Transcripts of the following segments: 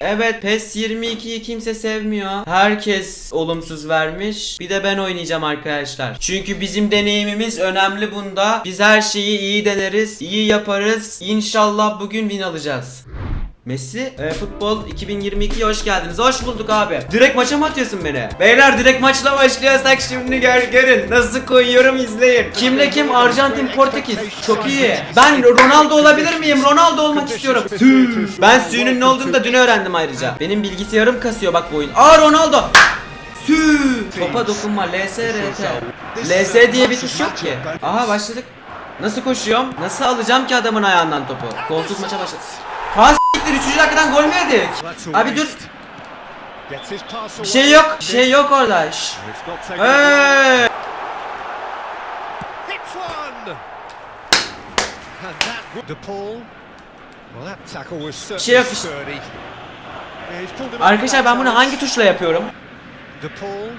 Evet PES 22'yi kimse sevmiyor. Herkes olumsuz vermiş. Bir de ben oynayacağım arkadaşlar. Çünkü bizim deneyimimiz önemli bunda. Biz her şeyi iyi deneriz, iyi yaparız. İnşallah bugün win alacağız. Messi e, futbol 2022'ye hoş geldiniz. Hoş bulduk abi. Direkt maça mı atıyorsun beni? Beyler direkt maçla başlıyorsak şimdi gör görün. Nasıl koyuyorum izleyin. Kimle kim? Arjantin, Portekiz. Çok iyi. Ben Ronaldo olabilir miyim? Ronaldo olmak istiyorum. Sü. Ben suyunun ne olduğunu da dün öğrendim ayrıca. Benim bilgisayarım kasıyor bak bu oyun. Aa Ronaldo. Sü. Topa dokunma. LS, RT. LS diye bir tuş yok ki. Aha başladık. Nasıl koşuyorum? Nasıl alacağım ki adamın ayağından topu? Kolsuz maça başladı. Ha s**tir 3. dakikadan gol mü yedik? Abi dur. Bir şey yok. Bir şey yok orada. Şşş. Hey. Bir şey yok, Arkadaşlar ben bunu hangi tuşla yapıyorum? DePaul.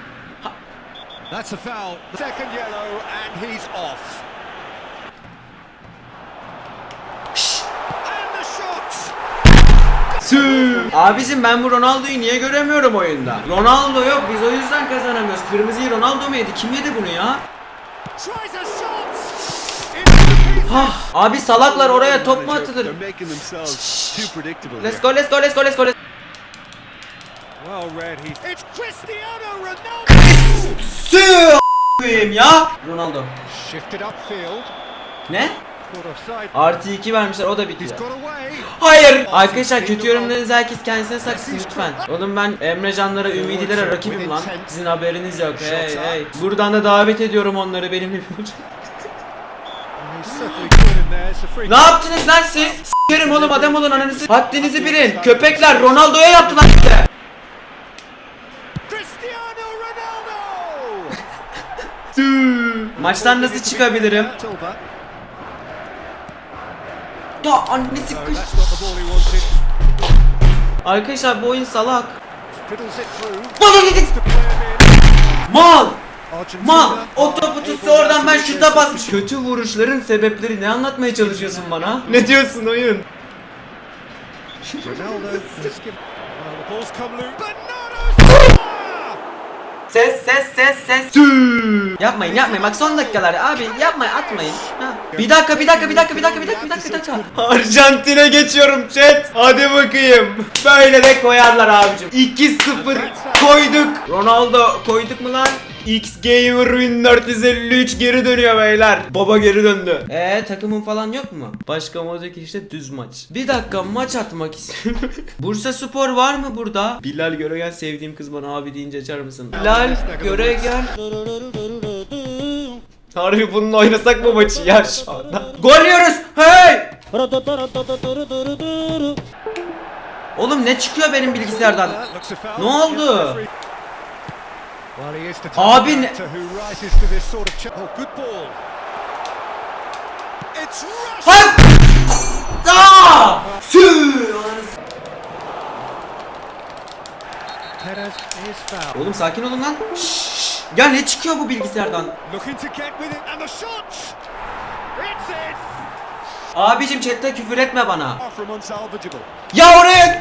Abicim ben bu Ronaldo'yu niye göremiyorum oyunda? Ronaldo yok biz o yüzden kazanamıyoruz. Kırmızıyı Ronaldo mu yedi? Kim yedi bunu ya? Hah. Abi salaklar oraya top mu atılır? Let's go let's go let's go let's go. let's- Well read. He. It's Cristiano Ronaldo. Sü a**ayım ya. Ronaldo. Ne? Artı 2 vermişler o da bitiyor. Hayır. Arkadaşlar kötü yorumlarınızı herkes kendisine saksın lütfen. Oğlum ben Emre Canlara, Ümidilere rakibim lan. Sizin haberiniz yok. Hey hey. Buradan da davet ediyorum onları benimle bir. Ne yaptınız lan siz? S**erim oğlum adam olun ananızı. Haddinizi bilin. Köpekler Ronaldo'ya yaptılar işte. Maçtan nasıl çıkabilirim? Ya annesi kış. Arkadaşlar bu oyun salak. İt through. Mal. Mal. O topu tuttu oradan ben şuta basmış. Kötü vuruşların sebepleri ne anlatmaya çalışıyorsun bana? Ne diyorsun oyun? Ses ses ses ses. Yapmayın yapmayın bak son dakikalar abi yapmayın atmayın. Ha. Bir dakika bir dakika bir dakika bir dakika bir dakika bir dakika bir dakika. Arjantin'e geçiyorum chat. Hadi bakayım. Böyle de koyarlar abicim. 2-0 koyduk. Ronaldo koyduk mu lan? X Gamer Win 453 geri dönüyor beyler. Baba geri döndü. Eee takımın falan yok mu? Başka mod yok işte düz maç. Bir dakika maç atmak istiyorum. Bursa Spor var mı burada? Bilal Göregen sevdiğim kız bana abi deyince açar mısın? Bilal Göregen. Harbi bununla oynasak mı maçı ya şu anda? Gol yiyoruz. Hey! Oğlum ne çıkıyor benim bilgisayardan? Ne oldu? Abi ne- Oh, good ball. It's Rush. Hay! Aa! Sü! Perez is foul. Oğlum sakin olun lan. Şşş. Ya ne çıkıyor bu bilgisayardan? Abicim chatte küfür etme bana. Ya oraya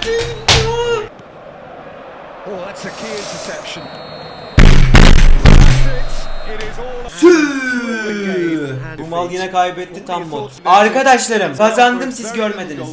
Oh, that's a key interception. That's it. It is all. Sü! Bu mal kaybetti tam bot. Arkadaşlarım kazandım siz görmediniz.